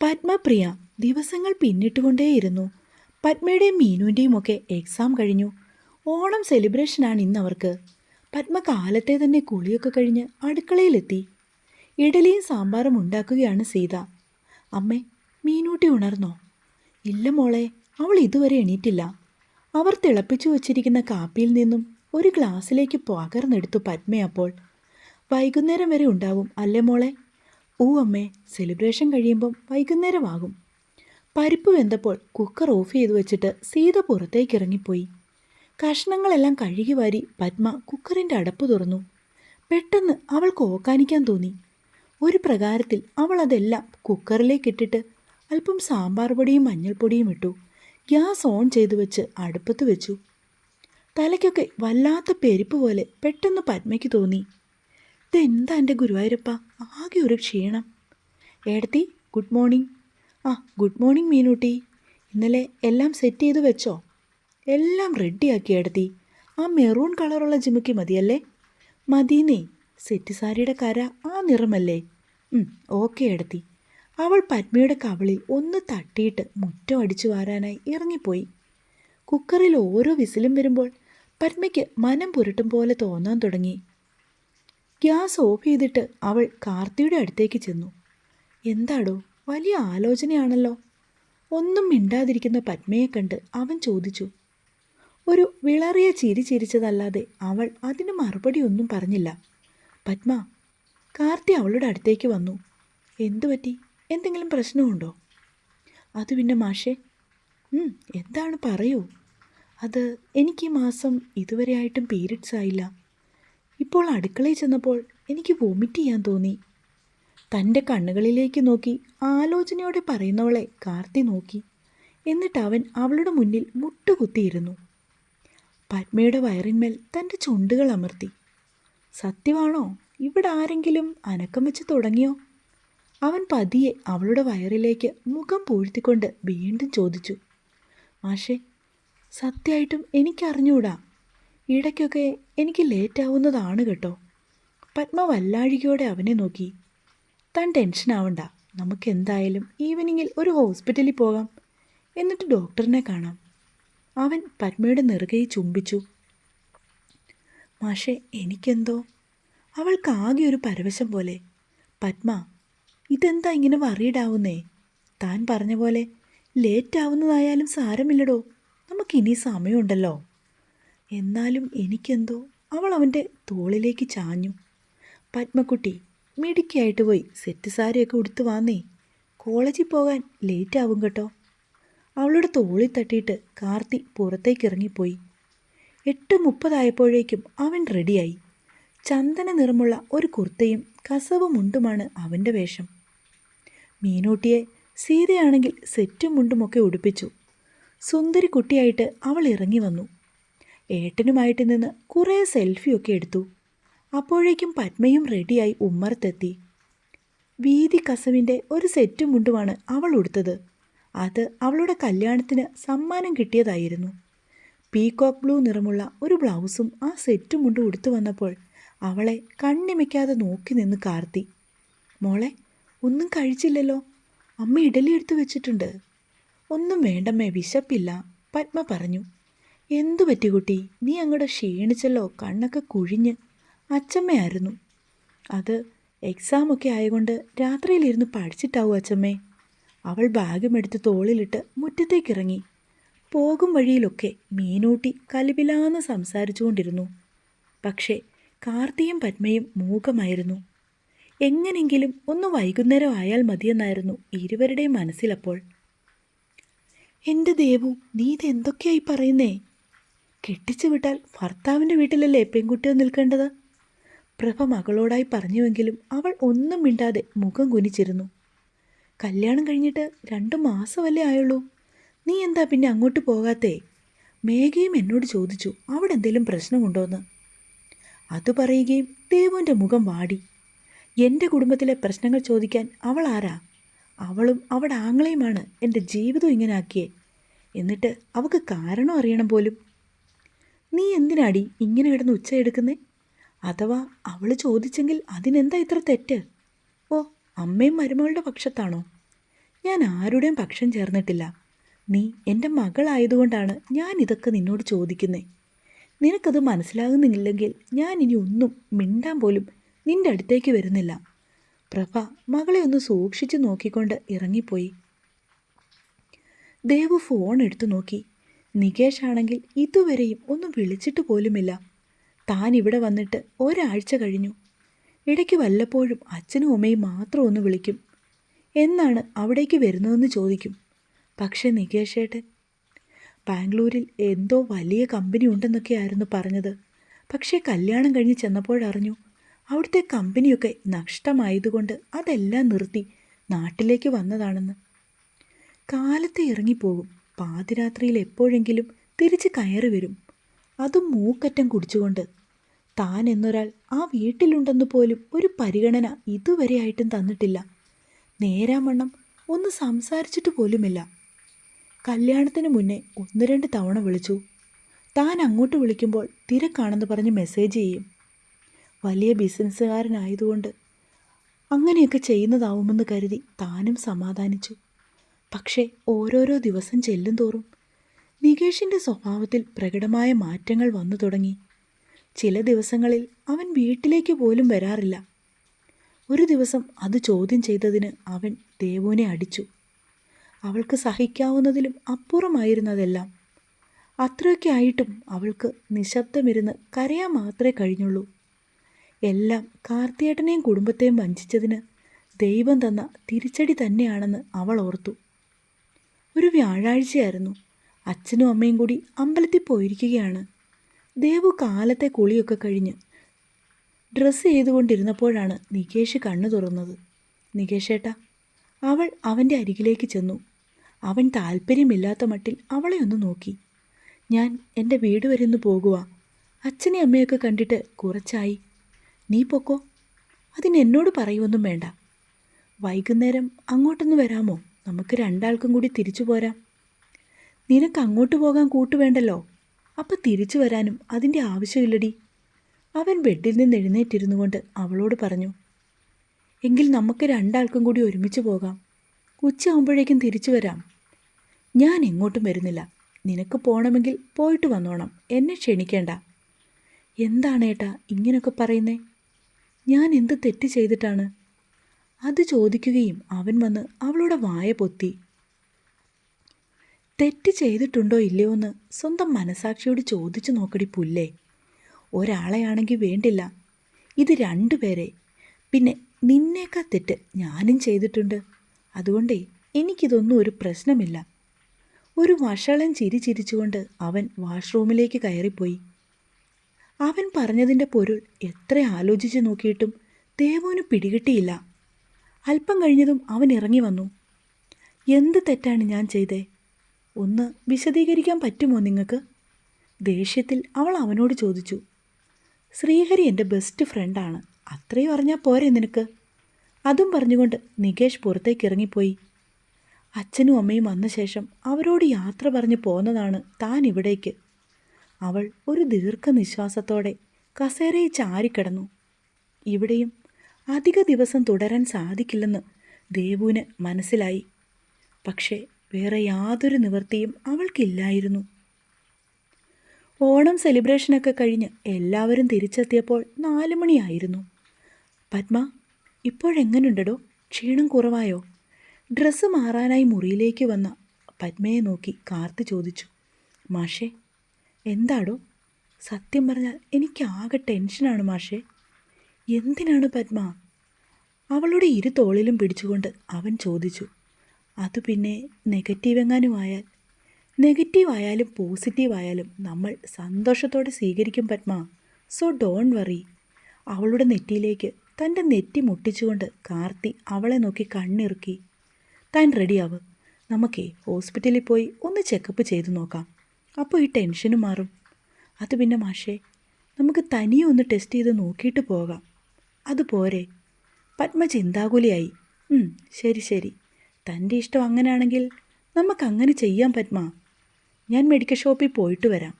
പത്മപ്രിയ ദിവസങ്ങൾ പിന്നിട്ടുകൊണ്ടേയിരുന്നു. പത്മയുടെയും മീനുവിന്റെയും ഒക്കെ എക്സാം കഴിഞ്ഞു. ഓണം സെലിബ്രേഷനാണ് ഇന്നവർക്ക്. പത്മ കാലത്തെ തന്നെ കുളിയൊക്കെ കഴിഞ്ഞ് അടുക്കളയിലെത്തി. ഇഡലിയും സാമ്പാറും ഉണ്ടാക്കുകയാണ് സീത. അമ്മേ മീനൂട്ടി ഉണർന്നോ? ഇല്ല മോളെ അവൾ ഇതുവരെ എണീറ്റില്ല. അവർ തിളപ്പിച്ചു വച്ചിരിക്കുന്ന കാപ്പിയിൽ നിന്നും ഒരു ഗ്ലാസ്സിലേക്ക് പകർന്നെടുത്തു പത്മയപ്പോൾ വൈകുന്നേരം വരെ ഉണ്ടാവും അല്ലേ മോളെ? ഊ അമ്മേ സെലിബ്രേഷൻ കഴിയുമ്പം വൈകുന്നേരമാകും. പരിപ്പ് വെന്തപ്പോൾ കുക്കർ ഓഫ് ചെയ്തു വെച്ചിട്ട് സീത പുറത്തേക്ക് ഇറങ്ങിപ്പോയി കഷ്ണങ്ങളെല്ലാം കഴുകി വാരി പത്മ കുക്കറിന്റെ അടപ്പ് തുറന്നു. പെട്ടെന്ന് അവൾക്ക് ഓക്കാനിക്കാൻ തോന്നി. ഒരു പ്രകാരത്തിൽ അവൾ അതെല്ലാം കുക്കറിലേക്ക് ഇട്ടിട്ട് അല്പം സാമ്പാർ പൊടിയും മഞ്ഞൾപ്പൊടിയും ഇട്ടു. ഗ്യാസ് ഓൺ ചെയ്തു വെച്ച് അടുപ്പത്ത് വെച്ചു. തലയ്ക്കൊക്കെ വല്ലാത്ത പെരുപ്പ് പോലെ പെട്ടെന്ന് പത്മയ്ക്ക് തോന്നി. ഇതെന്താ എന്റെ ഗുരുവായൂരപ്പ? ആകെ ഒരു ക്ഷീണം. ഏടത്തി ഗുഡ് മോർണിംഗ് ആ ഗുഡ് മോർണിംഗ് മീനൂട്ടി. ഇന്നലെ എല്ലാം സെറ്റ് ചെയ്ത് വെച്ചോ? എല്ലാം റെഡിയാക്കി എടുത്തി ആ മെറൂൺ കളറുള്ള ജിമുക്കി മതിയല്ലേ? മതിയെന്നേ. സെറ്റ് സാരിയുടെ കര ആ നിറമല്ലേ? ഓക്കെ എടുത്തി അവൾ പത്മയുടെ കവളിൽ ഒന്ന് തട്ടിയിട്ട് മുറ്റം അടിച്ചു വാരാനായി ഇറങ്ങിപ്പോയി. കുക്കറിൽ ഓരോ വിസിലും വരുമ്പോൾ പത്മയ്ക്ക് മനം പുരട്ടും പോലെ തോന്നാൻ തുടങ്ങി. ഗ്യാസ് ഓഫ് ചെയ്തിട്ട് അവൾ കാർത്തിയുടെ അടുത്തേക്ക് ചെന്നു. എന്താടോ വലിയ ആലോചനയാണല്ലോ. ഒന്നും മിണ്ടാതിരിക്കുന്ന പത്മയെ കണ്ട് അവൻ ചോദിച്ചു. ഒരു വിളറിയ ചിരി ചിരിച്ചതല്ലാതെ അവൾ അതിന് മറുപടി ഒന്നും പറഞ്ഞില്ല. പത്മ കാർത്തി അവളുടെ അടുത്തേക്ക് വന്നു. എന്തു പറ്റി? എന്തെങ്കിലും പ്രശ്നമുണ്ടോ? അത് പിന്നെ മാഷേ എന്താണ് പറയൂ? അത് എനിക്ക് ഈ മാസം ഇതുവരെയായിട്ടും പീരിയഡ്സ് ആയില്ല. ഇപ്പോൾ അടുക്കളയിൽ ചെന്നപ്പോൾ എനിക്ക് വോമിറ്റ് ചെയ്യാൻ തോന്നി. തന്റെ കണ്ണുകളിലേക്ക് നോക്കി ആലോചനയോടെ പറയുന്നവളെ കാർത്തി നോക്കി. എന്നിട്ട് അവൻ അവളുടെ മുന്നിൽ മുട്ടുകുത്തിയിരുന്നു. പത്മയുടെ വയറിന്മേൽ തന്റെ ചുണ്ടുകൾ അമർത്തി. സത്യമാണോ? ഇവിടെ ആരെങ്കിലും അനക്കം വെച്ച് തുടങ്ങിയോ? അവൻ പതിയെ അവളുടെ വയറിലേക്ക് മുഖം പൂഴ്ത്തിക്കൊണ്ട് വീണ്ടും ചോദിച്ചു. മാഷേ സത്യമായിട്ടും എനിക്കറിഞ്ഞൂടാ. ഇടയ്ക്കൊക്കെ എനിക്ക് ലേറ്റ് ആവുന്നതാണ് കേട്ടോ. പത്മ വല്ലാഴികയോടെ അവനെ നോക്കി. താൻ ടെൻഷൻ ആവണ്ട. നമുക്ക് എന്തായാലും ഈവനിങ്ങിൽ ഒരു ഹോസ്പിറ്റലിൽ പോകാം. എന്നിട്ട് ഡോക്ടറിനെ കാണാം. അവൻ പത്മയുടെ നെറുകയെ ചുംബിച്ചു. മാഷെ എനിക്കെന്തോ? അവൾക്കാകെ ഒരു പരവശം പോലെ. പത്മ ഇതെന്താ ഇങ്ങനെ വറീഡാവുന്നേ താൻ പറഞ്ഞ പോലെ ലേറ്റ് ആവുന്നതായാലും സാരമില്ലടോ. നമുക്കിനി സമയമുണ്ടല്ലോ. എന്നാലും എനിക്കെന്തോ അവൾ അവന്റെ തോളിലേക്ക് ചാഞ്ഞു. പത്മക്കുട്ടി മിടുക്കിയായിട്ട് പോയി സെറ്റ് സാരിയൊക്കെ ഉടുത്തു വാന്നേ. കോളേജിൽ പോകാൻ ലേറ്റ് ആവും കേട്ടോ. അവളുടെ തോളിൽ തട്ടിയിട്ട് കാർത്തി പുറത്തേക്ക് ഇറങ്ങിപ്പോയി എട്ട് മുപ്പതായപ്പോഴേക്കും അവൻ റെഡിയായി ചന്ദന നിറമുള്ള ഒരു കുർത്തയും കസവ് മുണ്ടുമാണ് അവന്റെ വേഷം. മീനൂട്ടിയെ സീതയാണെങ്കിൽ സെറ്റും മുണ്ടുമൊക്കെ ഉടുപ്പിച്ചു. സുന്ദരി കുട്ടിയായിട്ട് അവൾ ഇറങ്ങി വന്നു. ഏട്ടനുമായിട്ട് നിന്ന് കുറേ സെൽഫിയൊക്കെ എടുത്തു. അപ്പോഴേക്കും പത്മയും റെഡിയായി ഉമ്മറത്തെത്തി. വീതി കസവിന്റെ ഒരു സെറ്റ് മുണ്ടുമാണ് അവൾ ഉടുത്തത്. അത് അവളുടെ കല്യാണത്തിന് സമ്മാനം കിട്ടിയതായിരുന്നു. പീകോക്ക് ബ്ലൂ നിറമുള്ള ഒരു ബ്ലൗസും ആ സെറ്റ് മുണ്ടും ഉടുത്തു വന്നപ്പോൾ അവളെ കണ്ണിമയ്ക്കാതെ നോക്കി നിന്ന് കാർത്തി. മോളെ ഒന്നും കഴിച്ചില്ലല്ലോ. അമ്മ ഇഡലി എടുത്തു വെച്ചിട്ടുണ്ട്. ഒന്നും വേണ്ടമ്മേ വിശപ്പില്ല പത്മ പറഞ്ഞു. എന്തു പറ്റി കുട്ടി? നീ അങ്ങോട്ട് ക്ഷീണിച്ചല്ലോ കണ്ണൊക്കെ കുഴിഞ്ഞ്. അച്ചമ്മയായിരുന്നു. അത് എക്സാമൊക്കെ ആയതുകൊണ്ട് രാത്രിയിലിരുന്ന് പഠിച്ചിട്ടാവും അച്ചമ്മേ. അവൾ ബാഗുമെടുത്ത് തോളിലിട്ട് മുറ്റത്തേക്കിറങ്ങി. പോകും വഴിയിലൊക്കെ മീനൂട്ടി കലിപിലാന്ന് സംസാരിച്ചുകൊണ്ടിരുന്നു. പക്ഷേ കാർത്തിയും പത്മയും മൂകമായിരുന്നു. എങ്ങനെങ്കിലും ഒന്ന് വൈകുന്നേരം ആയാൽ മതിയെന്നായിരുന്നു ഇരുവരുടെയും മനസ്സിലപ്പോൾ. എന്റെ ദേവു നീ ഇതെന്തൊക്കെയായി പറയുന്നേ? കെട്ടിച്ചു വിട്ടാൽ ഭർത്താവിന്റെ വീട്ടിലല്ലേ പെൺകുട്ടിയോ നിൽക്കേണ്ടത്? പ്രഭ മകളോടായി പറഞ്ഞുവെങ്കിലും അവൾ ഒന്നും മിണ്ടാതെ മുഖം കുനിച്ചിരുന്നു. കല്യാണം കഴിഞ്ഞിട്ട് രണ്ടു മാസമല്ലേ ആയുള്ളൂ. നീ എന്താ പിന്നെ അങ്ങോട്ട് പോകാത്തേ? മേഘയും എന്നോട് ചോദിച്ചു അവിടെ എന്തെങ്കിലും പ്രശ്നമുണ്ടോയെന്ന് അത് പറയുകയും ദേവുവിന്റെ മുഖം വാടി. എന്റെ കുടുംബത്തിലെ പ്രശ്നങ്ങൾ ചോദിക്കാൻ അവൾ ആരാ? അവളും അവളുടെ ആങ്ങളെയുമാണ് എന്റെ ജീവിതം ഇങ്ങനെ ആക്കിയേ എന്നിട്ട് അവൾക്ക് കാരണം അറിയണം പോലും. നീ എന്തിനാടി ഇങ്ങനെ കിടന്ന് ഉച്ച എടുക്കുന്നേ? അഥവാ അവൾ ചോദിച്ചെങ്കിൽ അതിനെന്താ ഇത്ര തെറ്റ്? ഓ അമ്മയും മരുമകളുടെ പക്ഷത്താണോ? ഞാൻ ആരുടെയും പക്ഷം ചേർന്നിട്ടില്ല. നീ എന്റെ മകളായതുകൊണ്ടാണ് ഞാൻ ഇതൊക്കെ നിന്നോട് ചോദിക്കുന്നത് നിനക്കത് മനസ്സിലാകുന്നില്ലെങ്കിൽ ഞാൻ ഇനി ഒന്നും മിണ്ടാൻ പോലും നിന്റെ അടുത്തേക്ക് വരുന്നില്ല. പ്രഭ മകളെ ഒന്ന് സൂക്ഷിച്ചു നോക്കിക്കൊണ്ട് ഇറങ്ങിപ്പോയി. ദേവു ഫോൺ എടുത്തു നോക്കി. നികേഷ് ആണെങ്കിൽ ഇതുവരെയും ഒന്നും വിളിച്ചിട്ട് പോലുമില്ല. താൻ ഇവിടെ വന്നിട്ട് ഒരാഴ്ച കഴിഞ്ഞു. ഇടയ്ക്ക് വല്ലപ്പോഴും അച്ഛനും ഉമ്മയും മാത്രം ഒന്ന് വിളിക്കും. എന്നാണ് അവിടേക്ക് വരുന്നതെന്ന് ചോദിക്കും. പക്ഷേ നികേഷേട്ടൻ ബാംഗ്ലൂരിൽ എന്തോ വലിയ കമ്പനി ഉണ്ടെന്നൊക്കെ ആയിരുന്നു പറഞ്ഞത്. പക്ഷേ കല്യാണം കഴിഞ്ഞ് ചെന്നപ്പോഴറിഞ്ഞു അവിടുത്തെ കമ്പനിയൊക്കെ നഷ്ടമായതുകൊണ്ട് അതെല്ലാം നിർത്തി നാട്ടിലേക്ക് വന്നതാണെന്ന്. കാലത്ത് ഇറങ്ങിപ്പോകും. പാതിരാത്രിയിൽ എപ്പോഴെങ്കിലും തിരിച്ച് കയറി വരും. അതും മൂക്കറ്റം കുടിച്ചുകൊണ്ട്. താൻ എന്നൊരാൾ ആ വീട്ടിലുണ്ടെന്ന് പോലും ഒരു പരിഗണന ഇതുവരെ ആയിട്ടും തന്നിട്ടില്ല. നേരാമണ്ണം ഒന്ന് സംസാരിച്ചിട്ട് പോലുമില്ല. കല്യാണത്തിന് മുന്നേ ഒന്ന് രണ്ട് തവണ വിളിച്ചു. താൻ അങ്ങോട്ട് വിളിക്കുമ്പോൾ തിരക്കാണെന്ന് പറഞ്ഞ് മെസ്സേജ് ചെയ്യും. വലിയ ബിസിനസ്സുകാരനായതുകൊണ്ട് അങ്ങനെയൊക്കെ ചെയ്യുന്നതാവുമെന്ന് കരുതി താനും സമാധാനിച്ചു. പക്ഷേ ഓരോരോ ദിവസം ചെല്ലും തോറും നികേഷിന്റെ സ്വഭാവത്തിൽ പ്രകടമായ മാറ്റങ്ങൾ വന്നു തുടങ്ങി. ചില ദിവസങ്ങളിൽ അവൻ വീട്ടിലേക്ക് പോലും വരാറില്ല. ഒരു ദിവസം അത് ചോദ്യം ചെയ്തതിന് അവൻ ദേവുവിനെ അടിച്ചു. അവൾക്ക് സഹിക്കാവുന്നതിലും അപ്പുറമായിരുന്നതെല്ലാം. അത്രയൊക്കെ ആയിട്ടും അവൾക്ക് നിശബ്ദമിരുന്ന് കരയാൻ മാത്രമേ കഴിഞ്ഞുള്ളൂ. എല്ലാം കാർത്തിയേട്ടനെയും കുടുംബത്തെയും വഞ്ചിച്ചതിന് ദൈവം തന്ന തിരിച്ചടി തന്നെയാണെന്ന് അവൾ ഓർത്തു. ഒരു വ്യാഴാഴ്ചയായിരുന്നു. അച്ഛനും അമ്മയും കൂടി അമ്പലത്തിൽ പോയിരിക്കുകയാണ്. ദേവു കാലത്തെ കുളിയൊക്കെ കഴിഞ്ഞ് ഡ്രസ്സ് ചെയ്തുകൊണ്ടിരുന്നപ്പോഴാണ് നികേഷ് കണ്ണു തുറന്നത്. നികേഷേട്ടാ അവൾ അവന്റെ അരികിലേക്ക് ചെന്നു. അവൻ താല്പര്യമില്ലാത്ത മട്ടിൽ അവളെ ഒന്ന് നോക്കി. ഞാൻ എന്റെ വീട് വരെ ഒന്ന് പോകുക അച്ഛനെ അമ്മയൊക്കെ കണ്ടിട്ട് കുറച്ചായി. നീ പൊക്കോ? അതിനെന്നോട് പറയുമൊന്നും വേണ്ട. വൈകുന്നേരം അങ്ങോട്ടൊന്ന് വരാമോ? നമുക്ക് രണ്ടാൾക്കും കൂടി തിരിച്ചു പോരാം. നിനക്ക് അങ്ങോട്ട് പോകാൻ കൂട്ടുവേണ്ടല്ലോ അപ്പം തിരിച്ചു വരാനും അതിന്റെ ആവശ്യമില്ലടി. അവൻ ബെഡിൽ നിന്ന് എഴുന്നേറ്റിരുന്നു കൊണ്ട് അവളോട് പറഞ്ഞു എങ്കിൽ നമുക്ക് രണ്ടാൾക്കും കൂടി ഒരുമിച്ച് പോകാം. ഉച്ചയാകുമ്പോഴേക്കും തിരിച്ചു വരാം. ഞാൻ എങ്ങോട്ടും വരുന്നില്ല. നിനക്ക് പോകണമെങ്കിൽ പോയിട്ട് വന്നോണം. എന്നെ ക്ഷണിക്കേണ്ട. എന്താണ് ഏട്ടാ ഇങ്ങനൊക്കെ പറയുന്നേ? ഞാൻ എന്ത് തെറ്റ് ചെയ്തിട്ടാണ്? അത് ചോദിക്കുകയും അവൻ വന്ന് അവളുടെ വായ പൊത്തി. തെറ്റ് ചെയ്തിട്ടുണ്ടോ ഇല്ലയോ എന്ന് സ്വന്തം മനസാക്ഷിയോട് ചോദിച്ചു നോക്കടി പുല്ലേ. ഒരാളെയാണെങ്കിൽ വേണ്ടില്ല. ഇത് രണ്ടുപേരെ പിന്നെ നിന്നേക്കാ തെറ്റ് ഞാനും ചെയ്തിട്ടുണ്ട്. അതുകൊണ്ടേ എനിക്കിതൊന്നും ഒരു പ്രശ്നമില്ല. ഒരു വഷളൻ ചിരി ചിരിച്ചുകൊണ്ട് അവൻ വാഷ്റൂമിലേക്ക് കയറിപ്പോയി. അവൻ പറഞ്ഞതിന്റെ പൊരുൾ എത്ര ആലോചിച്ച് നോക്കിയിട്ടും ദേവുവിന് പിടികിട്ടിയില്ല. അല്പം കഴിഞ്ഞതും അവൻ ഇറങ്ങി വന്നു. എന്ത് തെറ്റാണ് ഞാൻ ചെയ്തേ? ഒന്ന് വിശദീകരിക്കാൻ പറ്റുമോ നിങ്ങൾക്ക്? ദേഷ്യത്തിൽ അവൾ അവനോട് ചോദിച്ചു. ശ്രീഹരി എന്റെ ബെസ്റ്റ് ഫ്രണ്ടാണ് അത്രയും അറിഞ്ഞാൽ പോരെ നിനക്ക്? അതും പറഞ്ഞുകൊണ്ട് നികേഷ് പുറത്തേക്ക് ഇറങ്ങിപ്പോയി. അച്ഛനും അമ്മയും വന്ന ശേഷം അവരോട് യാത്ര പറഞ്ഞ് പോന്നതാണ് താൻ ഇവിടേക്ക്. അവൾ ഒരു ദീർഘനിശ്വാസത്തോടെ കസേരയിൽ ചാരിക്കിടന്നു. ഇവിടെയും അധിക ദിവസം തുടരാൻ സാധിക്കില്ലെന്ന് ദേവുവിന് മനസ്സിലായി. പക്ഷേ വേറെ യാതൊരു നിവൃത്തിയും അവൾക്കില്ലായിരുന്നു. ഓണം സെലിബ്രേഷനൊക്കെ കഴിഞ്ഞ് എല്ലാവരും തിരിച്ചെത്തിയപ്പോൾ നാല് മണിയായിരുന്നു. പത്മ ഇപ്പോഴെങ്ങനുണ്ടോ ക്ഷീണം കുറവായോ? ഡ്രസ്സ് മാറാനായി മുറിയിലേക്ക് വന്ന പത്മയെ നോക്കി കാർത്തി ചോദിച്ചു. മാഷേ എന്താടോ? സത്യം പറഞ്ഞാൽ എനിക്കാകെ ടെൻഷനാണ് മാഷേ. എന്തിനാണ് പത്മ? അവളുടെ ഇരു തോളിലും പിടിച്ചുകൊണ്ട് അവൻ ചോദിച്ചു. അത് പിന്നെ നെഗറ്റീവ് എങ്ങാനും ആയാൽ? നെഗറ്റീവ് ആയാലും പോസിറ്റീവ് ആയാലും നമ്മൾ സന്തോഷത്തോടെ സ്വീകരിക്കും പത്മ. സോ ഡോൺ വറി അവളുടെ നെറ്റിയിലേക്ക് തന്റെ നെറ്റി മുട്ടിച്ചുകൊണ്ട് കാർത്തി അവളെ നോക്കി കണ്ണിറുക്കി. താൻ റെഡിയാവ് നമുക്കേ ഹോസ്പിറ്റലിൽ പോയി ഒന്ന് ചെക്കപ്പ് ചെയ്തു നോക്കാം. അപ്പോൾ ഈ ടെൻഷനും മാറും. അത് പിന്നെ മാഷേ നമുക്ക് തനിയെ ഒന്ന് ടെസ്റ്റ് ചെയ്ത് നോക്കിയിട്ട് പോകാം. അതുപോരെ പത്മ ചിന്താകുലിയായി. ശരി ശരി. തന്റെ ഇഷ്ടം അങ്ങനെയാണെങ്കിൽ നമുക്കങ്ങനെ ചെയ്യാം പത്മ. ഞാൻ മെഡിക്കൽ ഷോപ്പിൽ പോയിട്ട് വരാം.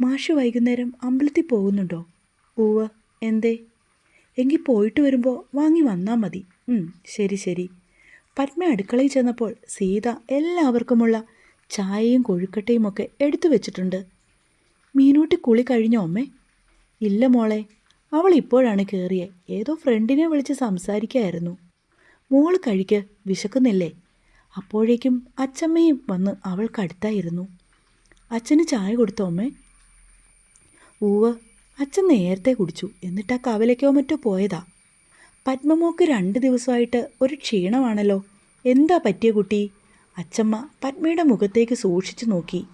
മാഷ് വൈകുന്നേരം അമ്പലത്തിൽ പോകുന്നുണ്ടോ? ഉവ്വ് എന്തേ? എങ്കിൽ പോയിട്ട് വരുമ്പോൾ വാങ്ങി വന്നാൽ മതി. ശരി ശരി. പത്മ അടുക്കളയിൽ ചെന്നപ്പോൾ സീത എല്ലാവർക്കുമുള്ള ചായയും കൊഴുക്കട്ടയും ഒക്കെ എടുത്തു വെച്ചിട്ടുണ്ട്. മീനൂട്ടി കുളി കഴിഞ്ഞോ അമ്മേ? ഇല്ല മോളെ. അവൾ ഇപ്പോഴാണ് കയറിയെ ഏതോ ഫ്രണ്ടിനെ വിളിച്ച് സംസാരിക്കായിരുന്നു. മോൾ കഴിക്ക് വിശക്കുന്നില്ലേ? അപ്പോഴേക്കും അച്ചമ്മയും വന്ന് അവൾക്കടുത്തായിരുന്നു അച്ഛന് ചായ കൊടുത്തോ അമ്മേ? ഊവ് അച്ഛൻ നേരത്തെ കുടിച്ചു. എന്നിട്ട് ആ കവലയ്ക്കോ മറ്റോ പോയതാ. പത്മമോക്ക് രണ്ട് ദിവസമായിട്ട് ഒരു ക്ഷീണമാണല്ലോ. എന്താ പറ്റിയ കുട്ടി? അച്ചമ്മ പത്മയുടെ മുഖത്തേക്ക് സൂക്ഷിച്ചു നോക്കി.